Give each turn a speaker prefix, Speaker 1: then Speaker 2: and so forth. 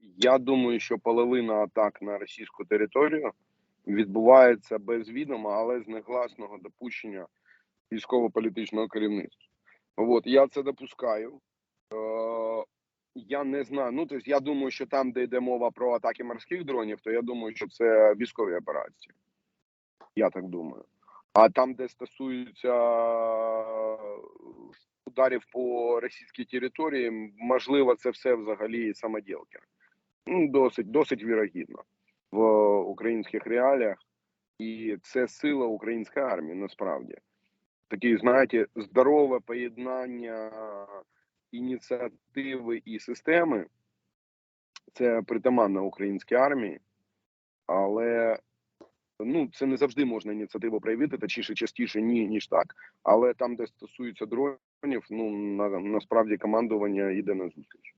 Speaker 1: Я думаю, що половина атак на російську територію відбувається без відома, але з негласного допущення військово-політичного керівництва. От я це допускаю. Е, я не знаю. Ну тобто, я думаю, що там, де йде мова про атаки морських дронів, то я думаю, що це військові операції. Я так думаю. А там, де стосується ударів по російській території, можливо, це все взагалі самоділки. Ну, досить, досить вірогідно в українських реаліях, і це сила української армії насправді. Такі, знаєте, здорове поєднання ініціативи і системи. Це притаманно українській армії, але ну це не завжди можна ініціативу проявити, точніше частіше ні, ніж так. Але там, де стосується дронів, ну на, насправді командування йде на зустріч.